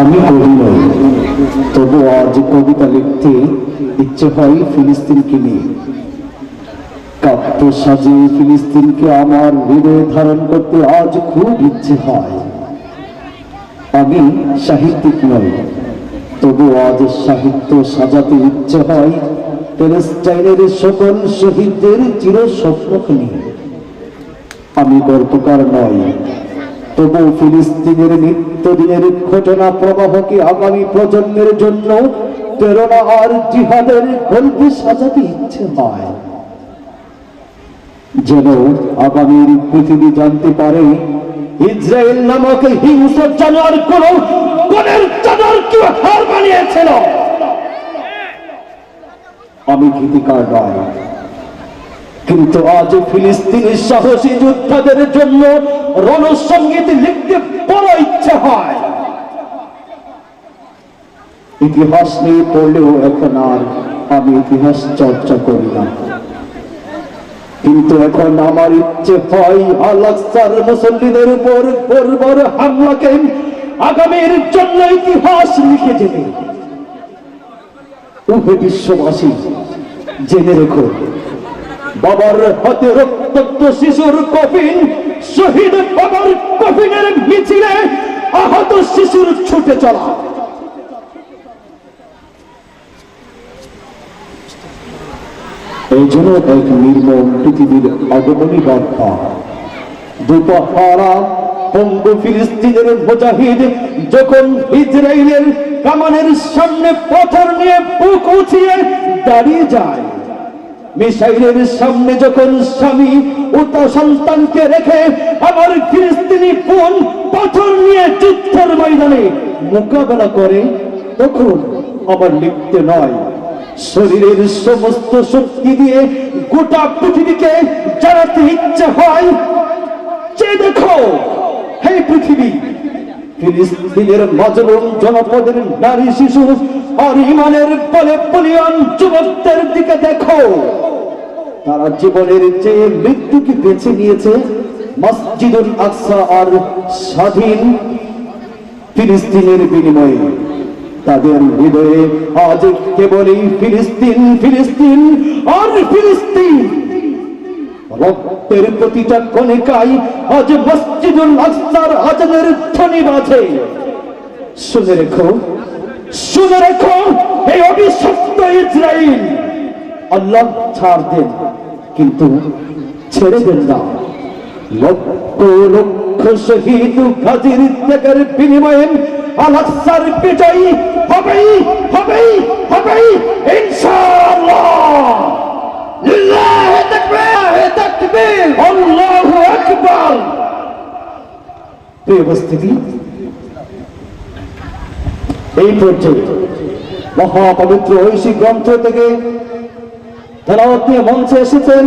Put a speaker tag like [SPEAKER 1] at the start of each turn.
[SPEAKER 1] আমি কবি নই তবু আজ কবিতা লিখতে ইচ্ছে হয় ফিলিস্তিনকে নিয়ে। কাব্য সাজে ফিলিস্তিনকে আমার হৃদয়ে ধারণ করতে আজ খুব ইচ্ছে হয়। আমি সাহিত্যিক নই, তবু আজ সাহিত্য সাজাতে ইচ্ছে হয় প্যালেস্টাইনের সকল শহীদদের চির স্বপ্নকে নিয়ে। আমি গল্পকার নই, তবু ফিলিস্তিনের নিত্যদিনের ঘটনা প্রবাহকে আগামী প্রজন্মের জন্য প্রেরণা আর জিহাদের গল্পে সাজাতে ইচ্ছে হয় যেন আগামীর পৃথিবী জানতে পারে, ইসরায়েল নামক হিংস্র জানোয়ার কোন কোনের চাদর কি হার বানিয়েছিল। আমি গীতিকার নয়, কিন্তু আজ ফিলিস্তিনি সাহসী যোদ্ধাদের জন্য রণসঙ্গীত লিখতে বড় ইচ্ছা হয় ইতিহাস নিয়ে পড়লেও এখন আর আমি ইতিহাস চর্চা করি না। কিন্তু এখন আমার ইচ্ছে হয় আলাক্সার মুসল্লিদের উপর বর্বর হামলাকে আগামীর জন্য ইতিহাস লিখে যেতে উভে বিশ্ববাসী, জেনে রেখো, বাবার হাতে রক্তাক্ত শিশুর কফিন, শহীদ বাবার কফিনের মিছিলে আহত শিশুর ছুটে চলা। এই জন্য এক নির্মম পৃথিবীর আগমনী বার্তা। দুপাহারা পঙ্গু ফিলিস্তিনের মুজাহিদ যখন ইসরায়েলের কামানের সামনে পাথর নিয়ে বুক উঠিয়ে দাঁড়িয়ে যায়, মিসাইলের সামনে যখন স্বামী ও তার সন্তানকে রেখে আমার ফিলিস্তিনি বোন পাথর নিয়ে যুদ্ধের ময়দানে মোকাবেলা করে, তখন আমার লিখতে নয়। শরীরের সমস্ত শক্তি দিয়ে গোটা পৃথিবীকে জানাতে ইচ্ছে হয় যে দেখো, হে পৃথিবী, ফিলিস্তিনের মজলুম জনপদের নারী শিশু আর ইমানের বলে বলিয়ান যুবকদের দিকে দেখো। তারা জীবনের যে মৃত্যুকে বেছে নিয়েছে মসজিদুল আকসা আর স্বাধীন ফিলিস্তিনের বিনিময়ে। তাদের হৃদয়ে আজ কেবলই ফিলিস্তিন ফিলিস্তিন আর ফিলিস্তিন। রক্তের প্রতিটা কণিকায় আজ মসজিদুল আকসার আজানের ধ্বনি বাজে। শুনে রেখো শুনে রেখো এই অভিশপ্ত ইসরায়েল আল্লাহ ছাড় দেন, কিন্তু ছেড়ে দেন না। লক্ষ লক্ষ শহীদ গাজীর ত্যাগের বিনিময়ে আলাক্সার বিজয়ী হবেই হবেই হবেই, ইনশাআল্লাহ। লিল্লাহি তাকবীর। আল্লাহু আকবার। প্রিয় উপস্থিতি, এই পর্যায়ে মহাপবিত্র ঐশী গ্রন্থ থেকে নিয়ে মঞ্চে এসেছেন